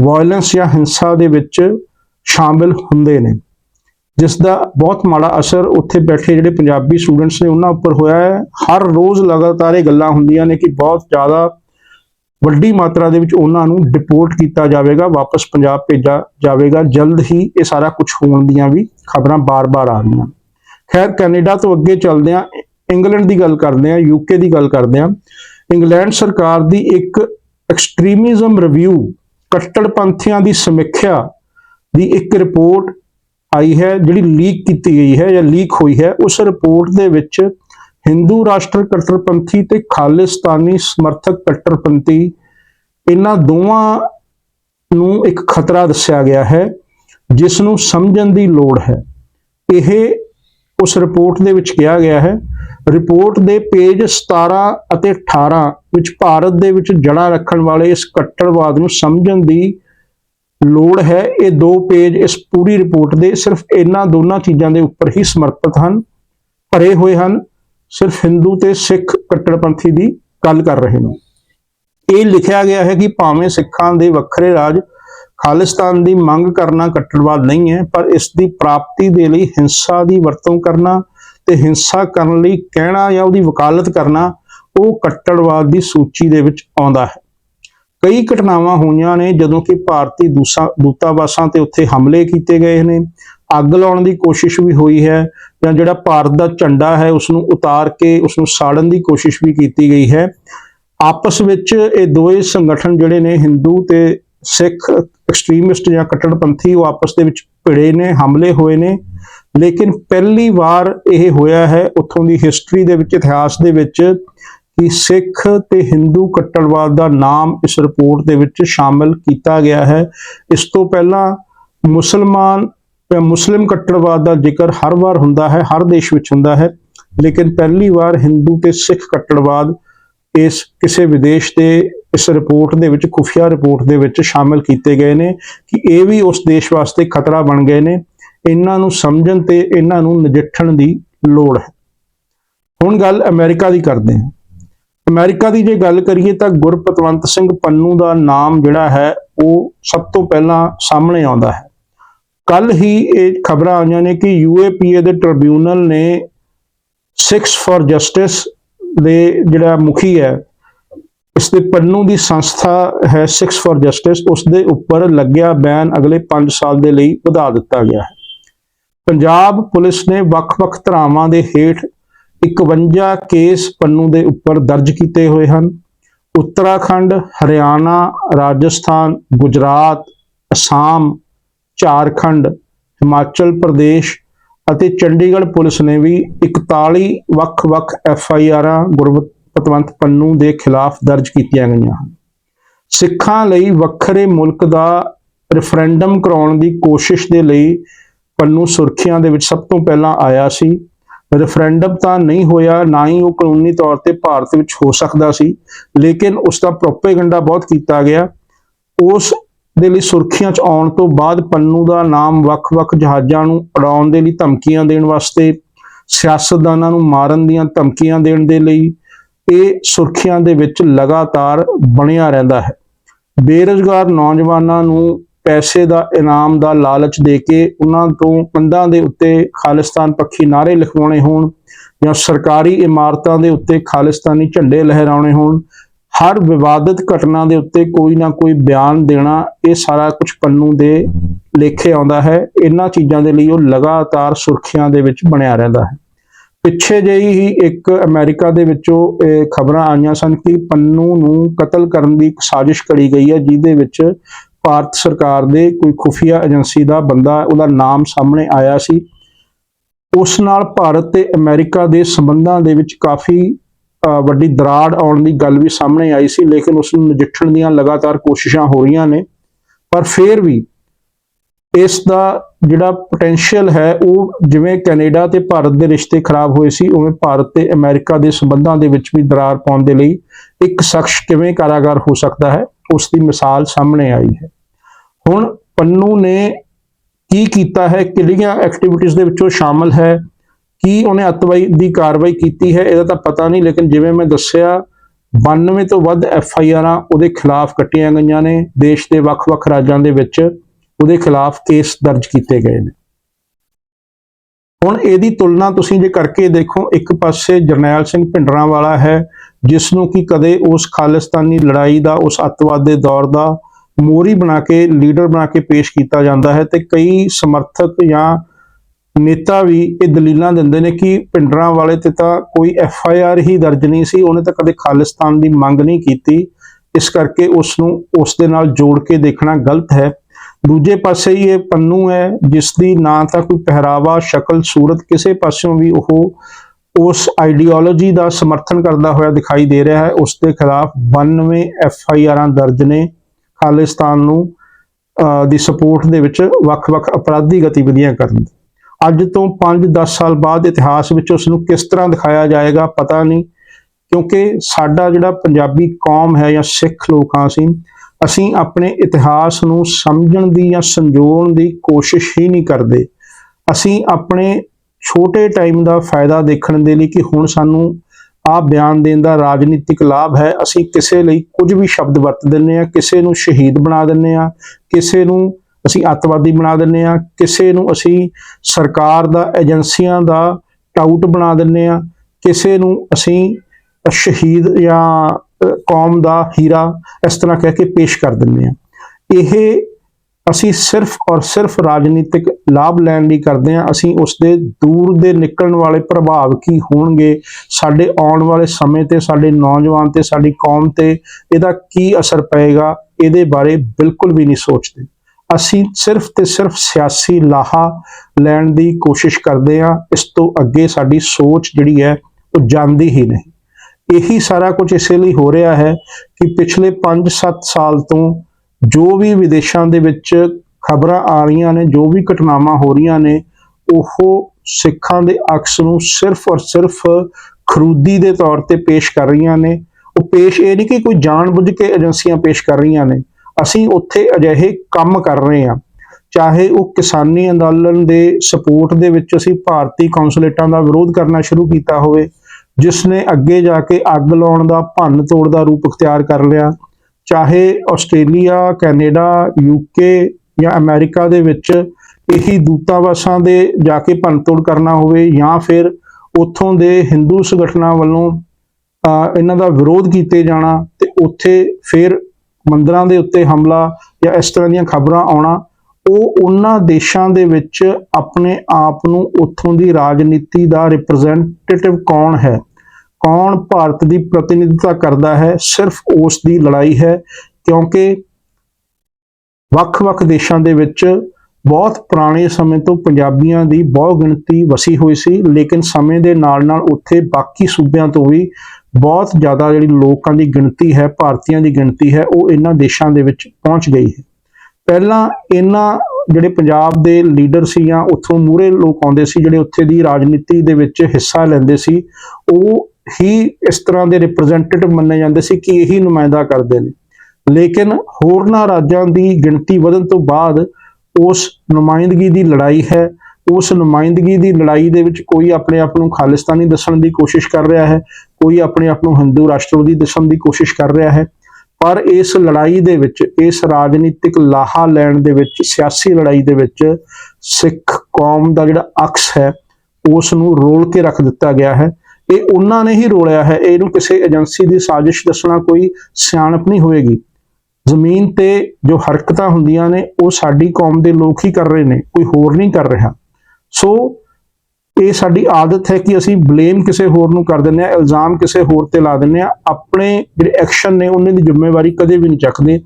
ਵਾਇਲੈਂਸ ਜਾਂ ਹਿੰਸਾ ਦੇ ਵਿੱਚ ਸ਼ਾਮਿਲ ਹੁੰਦੇ ਨੇ। ਜਿਸ ਦਾ ਬਹੁਤ ਮਾੜਾ ਅਸਰ ਉੱਥੇ ਬੈਠੇ ਜਿਹੜੇ ਪੰਜਾਬੀ ਸਟੂਡੈਂਟਸ ਨੇ, ਉਹਨਾਂ ਉੱਪਰ ਹੋਇਆ ਹੈ। ਹਰ ਰੋਜ਼ ਲਗਾਤਾਰ ਇਹ ਗੱਲਾਂ ਹੁੰਦੀਆਂ ਨੇ ਕਿ ਬਹੁਤ ਜ਼ਿਆਦਾ ਵੱਡੀ ਮਾਤਰਾ ਦੇ ਵਿੱਚ ਉਹਨਾਂ ਨੂੰ ਡਿਪੋਰਟ ਕੀਤਾ ਜਾਵੇਗਾ, ਵਾਪਸ ਪੰਜਾਬ ਭੇਜਿਆ ਜਾਵੇਗਾ। ਜਲਦ ਹੀ ਇਹ ਸਾਰਾ ਕੁਝ ਹੋਣ ਦੀਆਂ ਵੀ ਖਬਰਾਂ ਬਾਰ-ਬਾਰ ਆ ਰਹੀਆਂ। ਖੈਰ, ਕੈਨੇਡਾ ਤੋਂ ਅੱਗੇ ਚੱਲਦੇ ਹਾਂ, ਇੰਗਲੈਂਡ ਦੀ ਗੱਲ ਕਰਦੇ ਹਾਂ ਯੂਕੇ ਦੀ ਗੱਲ ਕਰਦੇ ਹਾਂ। ਇੰਗਲੈਂਡ ਸਰਕਾਰ ਦੀ ਇੱਕ ਐਕਸਟ੍ਰੀਮਿਜ਼ਮ ਰਿਵਿਊ ਕੱਟੜਪੰਥੀਆਂ ਦੀ ਸਮੀਖਿਆ ਦੀ ਇੱਕ ਰਿਪੋਰਟ ਆਈ ਹੈ, ਜਿਹੜੀ ਲੀਕ ਕੀਤੀ ਗਈ ਹੈ ਜਾਂ ਲੀਕ ਹੋਈ ਹੈ, ਉਸ ਰਿਪੋਰਟ ਦੇ ਵਿੱਚ ਹਿੰਦੂ ਰਾਸ਼ਟਰ ਕੱਟੜਪੰਥੀ ਤੇ ਖਾਲਿਸਤਾਨੀ ਸਮਰਥਕ ਕੱਟੜਪੰਥੀ ਇਹਨਾਂ ਦੋਵਾਂ ਨੂੰ ਇੱਕ ਖਤਰਾ ਦੱਸਿਆ ਗਿਆ ਹੈ, ਜਿਸ ਨੂੰ ਸਮਝਣ ਦੀ ਲੋੜ ਹੈ। ਇਹ ਉਸ ਰਿਪੋਰਟ ਦੇ ਵਿੱਚ ਕਿਹਾ ਗਿਆ ਹੈ, ਰਿਪੋਰਟ ਦੇ ਪੇਜ 17 ਅਤੇ 18 ਵਿੱਚ ਭਾਰਤ ਦੇ ਵਿੱਚ ਜੜਾਂ ਰੱਖਣ ਵਾਲੇ ਇਸ ਕੱਟੜਵਾਦ ਨੂੰ ਸਮਝਣ ਦੀ ਲੋੜ ਹੈ। ਇਹ ਦੋ ਪੇਜ ਇਸ ਪੂਰੀ ਰਿਪੋਰਟ ਦੇ ਸਿਰਫ ਇਹਨਾਂ ਦੋਨਾਂ ਚੀਜ਼ਾਂ ਦੇ ਉੱਪਰ ਹੀ ਸਮਰਪਿਤ ਹਨ, ਭਰੇ ਹੋਏ ਹਨ, ਸਿਰਫ ਹਿੰਦੂ ਤੇ ਸਿੱਖ ਕੱਟੜਪੰਥੀ ਦੀ ਗੱਲ ਕਰ ਰਹੇ ਨੇ। ਇਹ ਲਿਖਿਆ ਗਿਆ ਹੈ ਕਿ ਭਾਵੇਂ ਸਿੱਖਾਂ ਦੇ ਵੱਖਰੇ ਰਾਜ ਖਾਲਿਸਤਾਨ ਦੀ ਮੰਗ ਕਰਨਾ ਕੱਟੜਵਾਦ ਨਹੀਂ ਹੈ, ਪਰ ਇਸ ਦੀ ਪ੍ਰਾਪਤੀ ਦੇ ਲਈ ਹਿੰਸਾ ਦੀ ਵਰਤੋਂ ਕਰਨਾ ਤੇ ਹਿੰਸਾ ਕਰਨ ਲਈ ਕਹਿਣਾ ਜਾਂ ਉਹਦੀ ਵਕਾਲਤ ਕਰਨਾ, ਉਹ ਕੱਟੜਵਾਦ ਦੀ ਸੂਚੀ ਦੇ ਵਿੱਚ ਆਉਂਦਾ ਹੈ। ਕਈ ਘਟਨਾਵਾਂ ਹੋਈਆਂ ਨੇ ਜਦੋਂ ਕਿ ਭਾਰਤੀ ਦੂਸਾ, ਦੂਤਾਵਾਸਾਂ ਤੇ ਉੱਥੇ ਹਮਲੇ ਕੀਤੇ ਗਏ ਨੇ। ਅੱਗ ਲਾਉਣ ਦੀ ਕੋਸ਼ਿਸ਼ ਵੀ ਹੋਈ ਹੈ ਜਾਂ ਜਿਹੜਾ ਭਾਰਤ ਦਾ ਝੰਡਾ ਹੈ ਉਸ ਨੂੰ ਉਤਾਰ ਕੇ ਉਸ ਨੂੰ ਸਾੜਨ ਦੀ ਕੋਸ਼ਿਸ਼ ਵੀ ਕੀਤੀ ਗਈ ਹੈ। ਆਪਸ ਵਿੱਚ ਇਹ ਦੋਵੇਂ ਸੰਗਠਨ ਜਿਹੜੇ ਨੇ, ਹਿੰਦੂ ਤੇ ਸਿੱਖ ਐਕਸਟ੍ਰੀਮਿਸਟ ਜਾਂ ਕੱਟੜਪੰਥੀ ਉਹ ਆਪਸ ਦੇ ਵਿੱਚ ਭਿੜੇ ਨੇ, ਹਮਲੇ ਹੋਏ ਨੇ। ਲੇਕਿਨ ਪਹਿਲੀ ਵਾਰ ਇਹ ਹੋਇਆ ਹੈ ਉੱਥੋਂ ਦੀ ਹਿਸਟਰੀ ਦੇ ਵਿੱਚ, ਇਤਿਹਾਸ ਦੇ ਵਿੱਚ ਕਿ ਸਿੱਖ ਤੇ ਹਿੰਦੂ ਕੱਟੜਵਾਦ ਦਾ ਨਾਮ ਇਸ ਰਿਪੋਰਟ ਦੇ ਵਿੱਚ ਸ਼ਾਮਲ ਕੀਤਾ ਗਿਆ ਹੈ। ਇਸ ਤੋਂ ਪਹਿਲਾਂ ਮੁਸਲਮਾਨ ਮੁਸਲਿਮ ਕੱਟੜਵਾਦ ਦਾ ਜ਼ਿਕਰ ਹਰ ਵਾਰ ਹੁੰਦਾ ਹੈ, ਹਰ ਦੇਸ਼ ਵਿੱਚ ਹੁੰਦਾ ਹੈ। ਲੇਕਿਨ ਪਹਿਲੀ ਵਾਰ ਹਿੰਦੂ ਤੇ ਸਿੱਖ ਕੱਟੜਵਾਦ ਇਸ ਕਿਸੇ ਵਿਦੇਸ਼ ਦੇ ਇਸ ਰਿਪੋਰਟ ਦੇ ਵਿੱਚ, ਖੁਫੀਆ ਰਿਪੋਰਟ ਦੇ ਵਿੱਚ ਸ਼ਾਮਲ ਕੀਤੇ ਗਏ ਨੇ ਕਿ ਇਹ ਵੀ ਉਸ ਦੇਸ਼ ਵਾਸਤੇ ਖਤਰਾ ਬਣ ਗਏ ਨੇ। ਇਹਨਾਂ ਨੂੰ ਸਮਝਣ ਤੇ ਇਹਨਾਂ ਨੂੰ ਨਜਿੱਠਣ ਦੀ ਲੋੜ ਹੈ। ਹੁਣ ਗੱਲ ਅਮਰੀਕਾ ਦੀ ਕਰਦੇ ਹਾਂ। ਅਮਰੀਕਾ ਦੀ ਜੇ ਗੱਲ ਕਰੀਏ ਤਾਂ ਗੁਰਪਤਵੰਤ ਸਿੰਘ ਪੰਨੂ ਦਾ ਨਾਮ ਜਿਹੜਾ ਹੈ, ਉਹ ਸਭ ਤੋਂ ਪਹਿਲਾਂ ਸਾਹਮਣੇ ਆਉਂਦਾ ਹੈ। ਕੱਲ ਹੀ ਇਹ ਖਬਰਾਂ ਆਈਆਂ ਨੇ ਕਿ ਯੂਏਪੀਏ ਦੇ ਟ੍ਰਿਬਿਊਨਲ ਨੇ ਸਿਕਸ ਫॉर ਜਸਟਿਸ ਦੇ ਜਿਹੜਾ ਮੁਖੀ ਹੈ ਇਸ ਦੇ ਪੰਨੂ ਦੀ ਸੰਸਥਾ ਹੈ ਸਿਕਸ ਫॉर ਜਸਟਿਸ ਉਸ ਦੇ ਉੱਪਰ ਲੱਗਿਆ ਬੈਨ ਅਗਲੇ 5 ਸਾਲ ਦੇ ਲਈ ਵਧਾ ਦਿੱਤਾ ਗਿਆ ਹੈ। ਪੰਜਾਬ ਪੁਲਿਸ ਨੇ ਵੱਖ-ਵੱਖ ਧਰਾਵਾਂ ਦੇ ਹੇਠ 51 ਕੇਸ ਪੰਨੂ ਦੇ ਉੱਪਰ ਦਰਜ ਕੀਤੇ ਹੋਏ ਹਨ। ਉੱਤਰਾਖੰਡ, ਹਰਿਆਣਾ, ਰਾਜਸਥਾਨ, ਗੁਜਰਾਤ, ਅਸਾਮ, ਝਾਰਖੰਡ, ਹਿਮਾਚਲ ਪ੍ਰਦੇਸ਼ ਅਤੇ ਚੰਡੀਗੜ੍ਹ ਪੁਲਿਸ ਨੇ ਵੀ 41 ਵੱਖ-ਵੱਖ ਐਫ ਆਈ ਆਰਾਂ ਪਤਵੰਤ ਪੰਨੂ ਦੇ ਖਿਲਾਫ ਦਰਜ ਕੀਤੀਆਂ ਗਈਆਂ ਹਨ। ਸਿੱਖਾਂ ਲਈ ਵੱਖਰੇ ਮੁਲਕ ਦਾ ਰੈਫਰੈਂਡਮ ਕਰਾਉਣ ਦੀ ਕੋਸ਼ਿਸ਼ ਦੇ ਲਈ ਪੰਨੂ ਸੁਰਖੀਆਂ ਦੇ ਵਿੱਚ ਸਭ ਤੋਂ ਪਹਿਲਾਂ ਆਇਆ ਸੀ। ਰੈਫਰੈਂਡਮ ਤਾਂ ਨਹੀਂ ਹੋਇਆ, ਨਾ ਹੀ ਉਹ ਕਾਨੂੰਨੀ ਤੌਰ ਤੇ ਭਾਰਤ ਵਿੱਚ ਹੋ ਸਕਦਾ ਸੀ, ਲੇਕਿਨ ਉਸ ਦਾ ਪ੍ਰੋਪੇਗੈਂਡਾ ਬਹੁਤ ਕੀਤਾ ਗਿਆ। ਉਸ ਦੇ ਲਈ ਸੁਰਖੀਆਂ 'ਚ ਆਉਣ ਤੋਂ ਬਾਅਦ ਪੰਨੂ ਦਾ ਨਾਮ ਵੱਖ-ਵੱਖ ਜਹਾਜ਼ਾਂ ਨੂੰ ਉਡਾਉਣ ਦੇ ਲਈ ਧਮਕੀਆਂ ਦੇਣ ਵਾਸਤੇ, ਸਿਆਸਤਦਾਨਾਂ ਨੂੰ ਮਾਰਨ ਦੀਆਂ ਧਮਕੀਆਂ ਦੇਣ ਦੇ ਲਈ ਇਹ ਸੁਰਖੀਆਂ ਦੇ ਵਿੱਚ ਲਗਾਤਾਰ ਬਣਿਆ ਰਹਿੰਦਾ ਹੈ। ਬੇਰੁਜ਼ਗਾਰ ਨੌਜਵਾਨਾਂ ਨੂੰ ਪੈਸੇ ਦਾ ਇਨਾਮ ਦਾ ਲਾਲਚ ਦੇ ਕੇ ਉਹਨਾਂ ਤੋਂ ਕੰਧਾਂ ਦੇ ਉੱਤੇ ਖਾਲਿਸਤਾਨ ਪੱਖੀ ਨਾਰੇ ਲਿਖਵਾਉਣੇ ਹੋਣ ਜਾਂ ਸਰਕਾਰੀ ਇਮਾਰਤਾਂ ਦੇ ਉੱਤੇ ਖਾਲਿਸਤਾਨੀ ਝੰਡੇ ਲਹਿਰਾਉਣੇ ਹੋਣ, ਹਰ ਵਿਵਾਦਿਤ ਘਟਨਾ ਦੇ ਉੱਤੇ ਕੋਈ ਨਾ ਕੋਈ ਬਿਆਨ ਦੇਣਾ, ਇਹ ਸਾਰਾ ਕੁਝ ਪੰਨੂ ਦੇ ਲੇਖੇ ਆਉਂਦਾ ਹੈ। ਇਹਨਾਂ ਚੀਜ਼ਾਂ ਦੇ ਲਈ ਉਹ ਲਗਾਤਾਰ ਸੁਰਖੀਆਂ ਦੇ ਵਿੱਚ ਬਣਿਆ ਰਹਿੰਦਾ ਹੈ। ਪਿੱਛੇ ਜਿਹੀ ਹੀ ਇੱਕ ਅਮਰੀਕਾ ਦੇ ਵਿੱਚੋਂ ਖਬਰਾਂ ਆਈਆਂ ਸਨ ਕਿ ਪੰਨੂ ਨੂੰ ਕਤਲ ਕਰਨ ਦੀ ਇੱਕ ਸਾਜ਼ਿਸ਼ ਕਰੀ ਗਈ ਹੈ, ਜਿਹਦੇ ਵਿੱਚ ਭਾਰਤ ਸਰਕਾਰ ਦੇ ਕੋਈ ਖੁਫੀਆ ਏਜੰਸੀ ਦਾ ਬੰਦਾ ਉਹਦਾ ਨਾਮ ਸਾਹਮਣੇ ਆਇਆ ਸੀ। ਉਸ ਨਾਲ ਭਾਰਤ ਤੇ ਅਮਰੀਕਾ ਦੇ ਸੰਬੰਧਾਂ ਦੇ ਵਿੱਚ ਕਾਫੀ ਵੱਡੀ ਦਰਾੜ ਆਉਣ ਦੀ ਗੱਲ ਵੀ ਸਾਹਮਣੇ ਆਈ ਸੀ, ਲੇਕਿਨ ਉਸ ਨੂੰ ਨਜਿੱਠਣ ਦੀਆਂ ਲਗਾਤਾਰ ਕੋਸ਼ਿਸ਼ਾਂ ਹੋ ਰਹੀਆਂ ਨੇ। ਪਰ ਫਿਰ ਵੀ ਇਸ ਦਾ ਜਿਹੜਾ ਪੋਟੈਂਸ਼ੀਅਲ ਹੈ, ਉਹ ਜਿਵੇਂ ਕੈਨੇਡਾ ਤੇ ਭਾਰਤ ਦੇ ਰਿਸ਼ਤੇ ਖਰਾਬ ਹੋਏ ਸੀ, ਉਵੇਂ ਭਾਰਤ ਤੇ ਅਮਰੀਕਾ ਦੇ ਸੰਬੰਧਾਂ ਦੇ ਵਿੱਚ ਵੀ ਦਰਾਰ ਪਾਉਣ ਦੇ ਲਈ ਇੱਕ ਸ਼ਖਸ ਕਿਵੇਂ ਕਾਰਾਗਰ ਹੋ ਸਕਦਾ ਹੈ, ਉਸ ਦੀ ਮਿਸਾਲ ਸਾਹਮਣੇ ਆਈ ਹੈ। ਹੁਣ ਪੰਨੂ ਨੇ ਕੀ ਕੀਤਾ ਹੈ, ਕਿਹੜੀਆਂ ਐਕਟੀਵਿਟੀਜ਼ ਦੇ ਵਿੱਚੋਂ ਸ਼ਾਮਲ ਹੈ, ਕੀ ਉਹਨੇ ਅਤਵਾਈ ਦੀ ਕਾਰਵਾਈ ਕੀਤੀ ਹੈ, ਇਹਦਾ ਤਾਂ ਪਤਾ ਨਹੀਂ, ਲੇਕਿਨ ਜਿਵੇਂ ਮੈਂ ਦੱਸਿਆ 92 ਤੋਂ ਵੱਧ ਐਫ ਆਈ ਆਰਾਂ ਉਹਦੇ ਖਿਲਾਫ ਕੱਟੀਆਂ ਗਈਆਂ ਨੇ, ਦੇਸ਼ ਦੇ ਵੱਖ-ਵੱਖ ਰਾਜਾਂ ਦੇ ਵਿੱਚ। ਉਹਦੇ ਖਿਲਾਫ ਕੇਸ ਦਰਜ ਕੀਤੇ ਗਏ ਨੇ। ਹੁਣ ਇਹਦੀ ਤੁਲਨਾ ਤੁਸੀਂ ਜੇ ਕਰਕੇ ਦੇਖੋ, ਇੱਕ ਪਾਸੇ ਜਰਨੈਲ ਸਿੰਘ ਭਿੰਡਰਾਂ ਵਾਲਾ ਹੈ, ਜਿਸ ਨੂੰ ਕਿ ਕਦੇ ਉਸ ਖਾਲਿਸਤਾਨੀ ਲੜਾਈ ਦਾ, ਉਸ ਅੱਤਵਾਦ ਦੇ ਦੌਰ ਦਾ ਮੋਰੀ ਬਣਾ ਕੇ, ਲੀਡਰ ਬਣਾ ਕੇ ਪੇਸ਼ ਕੀਤਾ ਜਾਂਦਾ ਹੈ ਤੇ ਕਈ ਸਮਰਥਕ ਜਾਂ ਨੇਤਾ ਵੀ ਇਹ ਦਲੀਲਾਂ ਦਿੰਦੇ ਨੇ ਕਿ ਪਿੰਡਰਾਂ ਵਾਲੇ ਤੇ ਤਾਂ ਕੋਈ ਐਫ ਆਈ ਆਰ ਹੀ ਦਰਜ ਨਹੀਂ ਸੀ, ਉਹਨੇ ਤਾਂ ਕਦੇ ਖਾਲਿਸਤਾਨ ਦੀ ਮੰਗ ਨਹੀਂ ਕੀਤੀ। ਇਸ ਕਰਕੇ ਉਸ ਨੂੰ ਉਸ ਦੇ ਨਾਲ ਜੋੜ ਕੇ ਦੇਖਣਾ ਗਲਤ ਹੈ। ਦੂਜੇ ਪਾਸੇ ਹੀ ਇਹ ਪੰਨੂ ਹੈ ਜਿਸ ਦੀ ਨਾ ਤਾਂ ਕੋਈ ਪਹਿਰਾਵਾ, ਸ਼ਕਲ, ਸੂਰਤ ਕਿਸੇ ਪਾਸਿਓਂ ਵੀ ਉਹ ਉਸ ਆਈਡੀਓਲੋਜੀ ਦਾ ਸਮਰਥਨ ਕਰਦਾ ਹੋਇਆ ਦਿਖਾਈ ਦੇ ਰਿਹਾ ਹੈ। ਉਸ ਦੇ ਖਿਲਾਫ 92 ਐਫ ਆਈ ਆਰਾਂ ਦਰਜ ਨੇ। ਖਾਲਿਸਤਾਨ ਨੂੰ ਦੀ ਸਪੋਰਟ ਦੇ ਵਿੱਚ ਵੱਖ-ਵੱਖ ਅਪਰਾਧੀ ਗਤੀਵਿਧੀਆਂ ਕਰਨ। ਦੀ ਅੱਜ ਤੋਂ 5-10 ਸਾਲ ਬਾਅਦ ਇਤਿਹਾਸ ਵਿੱਚ ਉਸ ਨੂੰ ਕਿਸ ਤਰ੍ਹਾਂ ਦਿਖਾਇਆ ਜਾਏਗਾ ਪਤਾ ਨਹੀਂ, ਕਿਉਂਕਿ ਸਾਡਾ ਜਿਹੜਾ ਪੰਜਾਬੀ ਕੌਮ ਹੈ ਜਾਂ ਸਿੱਖ ਲੋਕ ਹਾਂ ਅਸੀਂ ਆਪਣੇ ਇਤਿਹਾਸ ਨੂੰ ਸਮਝਣ ਦੀ ਜਾਂ ਸੰਜੋਣ ਦੀ ਕੋਸ਼ਿਸ਼ ਹੀ ਨਹੀਂ ਕਰਦੇ। ਅਸੀਂ ਆਪਣੇ ਛੋਟੇ ਟਾਈਮ ਦਾ ਫਾਇਦਾ ਦੇਖਣ ਦੇ ਲਈ ਕਿ ਹੁਣ ਸਾਨੂੰ ਆਹ ਬਿਆਨ ਦੇਣ ਦਾ ਰਾਜਨੀਤਿਕ ਲਾਭ ਹੈ। ਅਸੀਂ ਕਿਸੇ ਲਈ ਕੁਝ ਵੀ ਸ਼ਬਦ ਵਰਤ ਦਿੰਨੇ ਆ ਕਿਸੇ ਨੂੰ ਸ਼ਹੀਦ ਬਣਾ ਦਿੰਨੇ ਆ ਕਿਸੇ ਨੂੰ ਅਸੀਂ ਅੱਤਵਾਦੀ ਬਣਾ ਦਿੰਨੇ ਆ ਕਿਸੇ ਨੂੰ ਅਸੀਂ ਸਰਕਾਰ ਦਾ, ਏਜੰਸੀਆਂ ਦਾ ਟਾਊਟ ਬਣਾ ਦਿੰਨੇ ਆ ਕਿਸੇ ਨੂੰ ਅਸੀਂ ਸ਼ਹੀਦ ਜਾਂ ਕੌਮ ਦਾ ਹੀਰਾ ਇਸ ਤਰ੍ਹਾਂ ਕਹਿ ਕੇ ਪੇਸ਼ ਕਰ ਦਿੰਦੇ ਆ। ਇਹ ਅਸੀਂ ਸਿਰਫ ਔਰ ਸਿਰਫ ਰਾਜਨੀਤਿਕ ਲਾਭ ਲੈਣ ਲਈ ਕਰਦੇ ਹਾਂ ਅਸੀਂ ਉਸ ਦੇ ਦੂਰ ਦੇ ਨਿਕਲਣ ਵਾਲੇ ਪ੍ਰਭਾਵ ਕੀ ਹੋਣਗੇ, ਸਾਡੇ ਆਉਣ ਵਾਲੇ ਸਮੇਂ ਤੇ, ਸਾਡੇ ਨੌਜਵਾਨ ਤੇ, ਸਾਡੀ ਕੌਮ ਤੇ ਇਹਦਾ ਕੀ ਅਸਰ ਪਏਗਾ, ਇਹਦੇ ਬਾਰੇ ਬਿਲਕੁਲ ਵੀ ਨਹੀਂ ਸੋਚਦੇ। ਅਸੀਂ ਸਿਰਫ ਤੇ ਸਿਰਫ ਸਿਆਸੀ ਲਾਹਾ ਲੈਣ ਦੀ ਕੋਸ਼ਿਸ਼ ਕਰਦੇ ਹਾਂ ਇਸ ਤੋਂ ਅੱਗੇ ਸਾਡੀ ਸੋਚ ਜਿਹੜੀ ਹੈ, ਉਹ ਜਾਂਦੀ ਹੀ ਨਹੀਂ। ਇਹੀ ਸਾਰਾ ਕੁਝ ਇਸੇ ਲਈ ਹੋ ਰਿਹਾ ਹੈ ਕਿ ਪਿਛਲੇ 5-7 ਸਾਲ ਤੋਂ ਜੋ ਵੀ ਵਿਦੇਸ਼ਾਂ ਦੇ ਵਿੱਚ ਖਬਰਾਂ ਆ ਰਹੀਆਂ ਨੇ, ਜੋ ਵੀ ਘਟਨਾਵਾਂ ਹੋ ਰਹੀਆਂ ਨੇ, ਉਹ ਸਿੱਖਾਂ ਦੇ ਅਕਸ ਨੂੰ ਸਿਰਫ ਔਰ ਸਿਰਫ ਖਰੂਦੀ ਦੇ ਤੌਰ ਤੇ ਪੇਸ਼ ਕਰ ਰਹੀਆਂ ਨੇ। ਉਹ ਪੇਸ਼, ਇਹ ਨਹੀਂ ਕਿ ਕੋਈ ਜਾਣਬੁੱਝ ਕੇ ਏਜੰਸੀਆਂ ਪੇਸ਼ ਕਰ ਰਹੀਆਂ ਨੇ। ਅਸੀਂ ਉੱਥੇ ਅਜਿਹੇ ਕੰਮ ਕਰ ਰਹੇ ਹਾਂ। ਚਾਹੇ ਉਹ ਕਿਸਾਨੀ ਅੰਦੋਲਨ ਦੇ ਸਪੋਰਟ ਦੇ ਵਿੱਚ ਅਸੀਂ ਭਾਰਤੀ ਕੌਂਸੂਲੇਟਾਂ ਦਾ ਵਿਰੋਧ ਕਰਨਾ ਸ਼ੁਰੂ ਕੀਤਾ ਹੋਵੇ ਜਿਸ ਨੇ ਅੱਗੇ ਜਾ ਕੇ ਅੱਗ ਲਾਉਣ ਦਾ ਭੰਨ ਤੋੜ ਦਾ ਰੂਪ ਅਖਤਿਆਰ ਕਰ ਲਿਆ, ਚਾਹੇ ਆਸਟ੍ਰੇਲੀਆ, ਕੈਨੇਡਾ ਯੂਕੇ ਜਾਂ ਅਮਰੀਕਾ ਦੇ ਵਿੱਚ ਇਹੀ ਦੂਤਾਵਾਸਾਂ ਦੇ ਜਾ ਕੇ ਭੰਨ ਤੋੜ ਕਰਨਾ ਹੋਵੇ ਜਾਂ ਫਿਰ ਉੱਥੋਂ ਦੇ ਹਿੰਦੂ ਸੰਗਠਨਾਂ ਵੱਲੋਂ ਇਹਨਾਂ ਦਾ ਵਿਰੋਧ ਕੀਤੇ ਜਾਣਾ ਤੇ ਉੱਥੇ ਫਿਰ ਮੰਦਰਾਂ ਦੇ ਉੱਤੇ ਹਮਲਾ ਜਾਂ ਇਸ ਤਰ੍ਹਾਂ ਦੀਆਂ ਖਬਰਾਂ ਆਉਣਾ, ਉਹ ਉਹਨਾਂ ਦੇਸ਼ਾਂ ਦੇ ਵਿੱਚ ਆਪਣੇ ਆਪ ਨੂੰ ਉੱਥੋਂ ਦੀ ਰਾਜਨੀਤੀ ਦਾ ਰਿਪਰੈਜ਼ੈਂਟੇਟਿਵ ਕੌਣ ਹੈ? ਕੌਣ ਭਾਰਤ ਦੀ ਪ੍ਰਤੀਨਿਧਤਾ ਕਰਦਾ ਹੈ, ਸਿਰਫ ਉਸ ਦੀ ਲੜਾਈ ਹੈ, ਕਿਉਂਕਿ ਵੱਖ-ਵੱਖ ਦੇਸ਼ਾਂ ਦੇ ਵਿੱਚ ਬਹੁਤ ਪੁਰਾਣੇ ਸਮੇਂ ਤੋਂ ਪੰਜਾਬੀਆਂ ਦੀ ਬਹੁ ਗਿਣਤੀ ਵਸੀ ਹੋਈ ਸੀ, ਲੇਕਿਨ ਸਮੇਂ ਦੇ ਨਾਲ-ਨਾਲ ਉੱਥੇ ਬਾਕੀ ਸੂਬਿਆਂ ਤੋਂ ਵੀ ਬਹੁਤ ਜ਼ਿਆਦਾ ਜਿਹੜੀ ਲੋਕਾਂ ਦੀ ਗਿਣਤੀ ਹੈ, ਭਾਰਤੀਆਂ ਦੀ ਗਿਣਤੀ ਹੈ, ਉਹ ਇਹਨਾਂ ਦੇਸ਼ਾਂ ਦੇ ਵਿੱਚ ਪਹੁੰਚ ਗਈ ਹੈ। ਪਹਿਲਾਂ ਇਹਨਾਂ ਜਿਹੜੇ ਪੰਜਾਬ ਦੇ ਲੀਡਰ ਸੀ ਜਾਂ ਉੱਥੋਂ ਮੂਰੇ ਲੋਕ ਆਉਂਦੇ ਸੀ, ਜਿਹੜੇ ਉੱਥੇ ਦੀ ਰਾਜਨੀਤੀ ਦੇ ਵਿੱਚ ਹਿੱਸਾ ਲੈਂਦੇ ਸੀ, ਉਹ ਹੀ ਇਸ ਤਰ੍ਹਾਂ ਦੇ ਰਿਪਰੈਜ਼ੈਂਟੇਟਿਵ ਮੰਨੇ ਜਾਂਦੇ ਸੀ ਕਿ ਇਹੀ ਨੁਮਾਇੰਦਾ ਕਰਦੇ ਨੇ। ਲੇਕਿਨ ਹੋਰਨਾਂ ਰਾਜਾਂ ਦੀ ਗਿਣਤੀ ਵਧਣ ਤੋਂ ਬਾਅਦ ਉਸ ਨੁਮਾਇੰਦਗੀ ਦੀ ਲੜਾਈ ਹੈ। ਉਸ ਨੁਮਾਇੰਦਗੀ ਦੀ ਲੜਾਈ ਦੇ ਵਿੱਚ ਕੋਈ ਆਪਣੇ ਆਪ ਨੂੰ ਖਾਲਿਸਤਾਨੀ ਦੱਸਣ ਦੀ ਕੋਸ਼ਿਸ਼ ਕਰ ਰਿਹਾ ਹੈ, ਕੋਈ ਆਪਣੇ ਆਪ ਨੂੰ ਹਿੰਦੂ ਰਾਸ਼ਟਰਵਾਦੀ ਦੱਸਣ ਦੀ ਕੋਸ਼ਿਸ਼ ਕਰ ਰਿਹਾ ਹੈ। ਪਰ ਇਸ ਲੜਾਈ ਦੇ ਵਿੱਚ, ਇਸ ਰਾਜਨੀਤਿਕ ਲਾਹਾ ਲੈਣ ਦੇ ਵਿੱਚ, ਸਿਆਸੀ ਲੜਾਈ ਦੇ ਵਿੱਚ ਸਿੱਖ ਕੌਮ ਦਾ ਜਿਹੜਾ ਅਕਸ ਹੈ, ਉਸ ਨੂੰ ਰੋਲ ਕੇ ਰੱਖ ਦਿੱਤਾ ਗਿਆ ਹੈ। ਇਹ ਉਹਨਾਂ ਨੇ ਹੀ ਰੋਲਿਆ ਹੈ। ਇਹਨੂੰ ਕਿਸੇ ਏਜੰਸੀ ਦੀ ਸਾਜ਼ਿਸ਼ ਦੱਸਣਾ ਕੋਈ ਸਿਆਣਪ ਨਹੀਂ ਹੋਏਗੀ ਜ਼ਮੀਨ ਤੇ ਜੋ ਹਰਕਤਾਂ ਹੁੰਦੀਆਂ ਨੇ, ਉਹ ਸਾਡੀ ਕੌਮ ਦੇ ਲੋਕ ਹੀ ਕਰ ਰਹੇ ਨੇ, ਕੋਈ ਹੋਰ ਨਹੀਂ ਕਰ ਰਿਹਾ। ਸੋ ਇਹ ਸਾਡੀ ਆਦਤ ਹੈ ਕਿ ਅਸੀਂ ਬਲੇਮ ਕਿਸੇ ਹੋਰ ਨੂੰ ਕਰ ਦਿੰਦੇ ਆ ਇਲਜ਼ਾਮ ਕਿਸੇ ਹੋਰ ਤੇ ਲਾ ਦਿੰਦੇ ਆ ਆਪਣੇ ਜਿਹੜੇ ਐਕਸ਼ਨ ਨੇ, ਉਹਨਾਂ ਦੀ ਜ਼ਿੰਮੇਵਾਰੀ ਕਦੇ ਵੀ ਨਹੀਂ ਚੱਕਦੇ।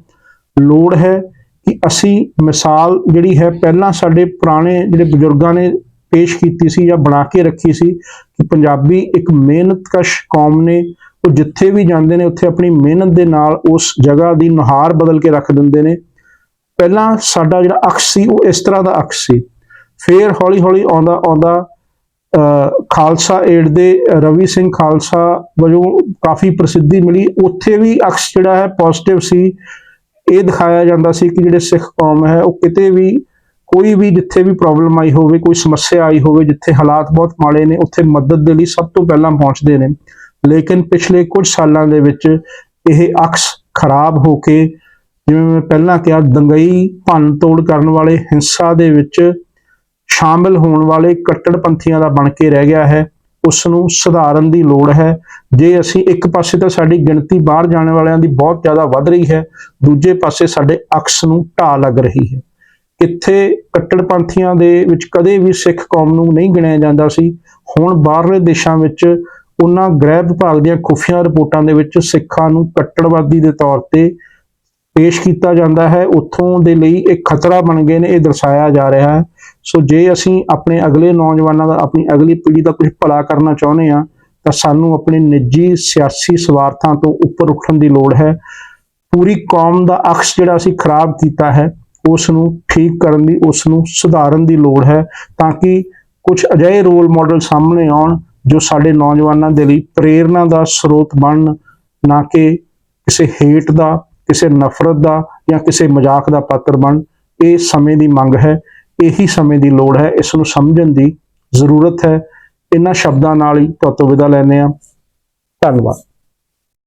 ਲੋੜ ਹੈ ਕਿ ਅਸੀਂ ਮਿਸਾਲ ਜਿਹੜੀ ਹੈ, ਪਹਿਲਾਂ ਸਾਡੇ ਪੁਰਾਣੇ ਜਿਹੜੇ ਬਜ਼ੁਰਗਾਂ ਨੇ ਪੇਸ਼ ਕੀਤੀ ਸੀ ਜਾਂ ਬਣਾ ਕੇ ਰੱਖੀ ਸੀ ਕਿ ਪੰਜਾਬੀ ਇੱਕ ਮਿਹਨਤਕਸ਼ ਕੌਮ ਨੇ, ਉਹ ਜਿੱਥੇ ਵੀ ਜਾਂਦੇ ਨੇ, ਉੱਥੇ ਆਪਣੀ ਮਿਹਨਤ ਦੇ ਨਾਲ ਉਸ ਜਗ੍ਹਾ ਦੀ ਨੁਹਾਰ ਬਦਲ ਕੇ ਰੱਖ ਦਿੰਦੇ ਨੇ। ਪਹਿਲਾਂ ਸਾਡਾ ਜਿਹੜਾ ਅਕਸ ਸੀ, ਉਹ ਇਸ ਤਰ੍ਹਾਂ ਦਾ ਅਕਸ ਸੀ। ਫਿਰ ਹੌਲੀ ਹੌਲੀ ਆਉਂਦਾ ਆਉਂਦਾ, ਅਹ ਖਾਲਸਾ ਏਡ ਦੇ ਰਵੀ ਸਿੰਘ ਖਾਲਸਾ ਵਜੋਂ ਕਾਫੀ ਪ੍ਰਸਿੱਧੀ ਮਿਲੀ। ਉੱਥੇ ਵੀ ਅਕਸ ਜਿਹੜਾ ਹੈ ਪੋਜ਼ਿਟਿਵ ਸੀ। ਇਹ ਦਿਖਾਇਆ ਜਾਂਦਾ ਸੀ ਕਿ ਜਿਹੜੇ ਸਿੱਖ ਕੌਮ ਹੈ, ਉਹ ਕਿਤੇ ਵੀ ਕੋਈ ਵੀ ਜਿੱਥੇ ਵੀ ਪ੍ਰੋਬਲਮ ਆਈ ਹੋਵੇ, ਕੋਈ ਸਮੱਸਿਆ ਆਈ ਹੋਵੇ, ਜਿੱਥੇ ਹਾਲਾਤ ਬਹੁਤ ਮਾੜੇ ਨੇ, ਉੱਥੇ ਮਦਦ ਦੇ ਲਈ ਸਭ ਤੋਂ ਪਹਿਲਾਂ ਪਹੁੰਚਦੇ ਨੇ। ਲੇਕਿਨ ਪਿਛਲੇ ਕੁਝ ਸਾਲਾਂ ਦੇ ਵਿੱਚ ਇਹ ਅਕਸ ਖਰਾਬ ਹੋ ਕੇ, ਜਿਵੇਂ ਮੈਂ ਪਹਿਲਾਂ ਕਿਹਾ, ਦੰਗਈ ਭੰਨ ਤੋੜ ਕਰਨ ਵਾਲੇ ਹਿੰਸਾ ਦੇ ਵਿੱਚ ਸ਼ਾਮਿਲ ਹੋਣ ਵਾਲੇ ਕੱਟੜਪੰਥੀਆਂ ਦਾ ਬਣ ਕੇ ਰਹਿ ਗਿਆ ਹੈ। ਉਸ ਨੂੰ ਸੁਧਾਰਨ ਦੀ ਲੋੜ ਹੈ। ਜੇ ਅਸੀਂ ਇੱਕ ਪਾਸੇ ਤਾਂ ਸਾਡੀ ਗਿਣਤੀ ਬਾਹਰ ਜਾਣ ਵਾਲਿਆਂ ਦੀ ਬਹੁਤ ਜ਼ਿਆਦਾ ਵੱਧ ਰਹੀ ਹੈ, ਦੂਜੇ ਪਾਸੇ ਸਾਡੇ ਅਕਸ ਨੂੰ ਢਾਹ ਲੱਗ ਰਹੀ ਹੈ। ਕਿੱਥੇ ਕੱਟੜਪੰਥੀਆਂ ਦੇ ਵਿੱਚ ਕਦੇ ਵੀ ਸਿੱਖ ਕੌਮ ਨੂੰ ਨਹੀਂ ਗਿਣਿਆ ਜਾਂਦਾ ਸੀ। ਹੁਣ ਬਾਹਰਲੇ ਦੇਸ਼ਾਂ ਵਿੱਚ ਉਹਨਾਂ ਗ੍ਰਹਿ ਵਿਭਾਗ ਦੀਆਂ ਖੁਫੀਆ ਰਿਪੋਰਟਾਂ ਦੇ ਵਿੱਚ ਸਿੱਖਾਂ ਨੂੰ ਕੱਟੜਵਾਦੀ ਦੇ ਤੌਰ ਤੇ ਪੇਸ਼ ਕੀਤਾ ਜਾਂਦਾ ਹੈ। ਉੱਥੋਂ ਦੇ ਲਈ ਇੱਕ ਖਤਰਾ ਬਣ ਗਏ ਨੇ, ਇਹ ਦਰਸਾਇਆ ਜਾ ਰਿਹਾ ਹੈ। ਸੋ ਜੇ ਅਸੀਂ ਆਪਣੇ ਅਗਲੇ ਨੌਜਵਾਨਾਂ ਦਾ, ਆਪਣੀ ਅਗਲੀ ਪੀੜ੍ਹੀ ਦਾ ਕੁਝ ਭਲਾ ਕਰਨਾ ਚਾਹੁੰਦੇ ਹਾਂ, ਤਾਂ ਸਾਨੂੰ ਆਪਣੇ ਨਿੱਜੀ ਸਿਆਸੀ ਸਵਾਰਥਾਂ ਤੋਂ ਉੱਪਰ ਉੱਠਣ ਦੀ ਲੋੜ ਹੈ। ਪੂਰੀ ਕੌਮ ਦਾ ਅਕਸ ਜਿਹੜਾ ਅਸੀਂ ਖਰਾਬ ਕੀਤਾ ਹੈ ਉਸ ਨੂੰ ਠੀਕ ਕਰਨ ਦੀ ਉਸ ਨੂੰ ਸੁਧਾਰਨ ਦੀ ਲੋੜ ਹੈ ਤਾਂ ਕਿ ਕੁਝ ਅਜਿਹੇ ਰੋਲ ਮਾਡਲ ਸਾਹਮਣੇ ਆਉਣ ਜੋ ਸਾਡੇ ਨੌਜਵਾਨਾਂ ਦੇ ਲਈ ਪ੍ਰੇਰਣਾ ਦਾ ਸਰੋਤ ਬਣਨ, ਨਾ ਕਿ ਕਿਸੇ ਹੇਟ ਦਾ, ਕਿਸੇ ਨਫ਼ਰਤ ਦਾ ਜਾਂ ਕਿਸੇ ਮਜ਼ਾਕ ਦਾ ਪਾਤਰ ਬਣ ਇਹ ਸਮੇਂ ਦੀ ਮੰਗ ਹੈ, ਇਹੀ ਸਮੇਂ ਦੀ ਲੋੜ ਹੈ ਇਸ ਨੂੰ ਸਮਝਣ ਦੀ ਜ਼ਰੂਰਤ ਹੈ। ਇਹਨਾਂ ਸ਼ਬਦਾਂ ਨਾਲ ਹੀ ਤੁਹਾਤੋਂ ਵਿਦਾ ਲੈਂਦੇ ਹਾਂ। ਧੰਨਵਾਦ।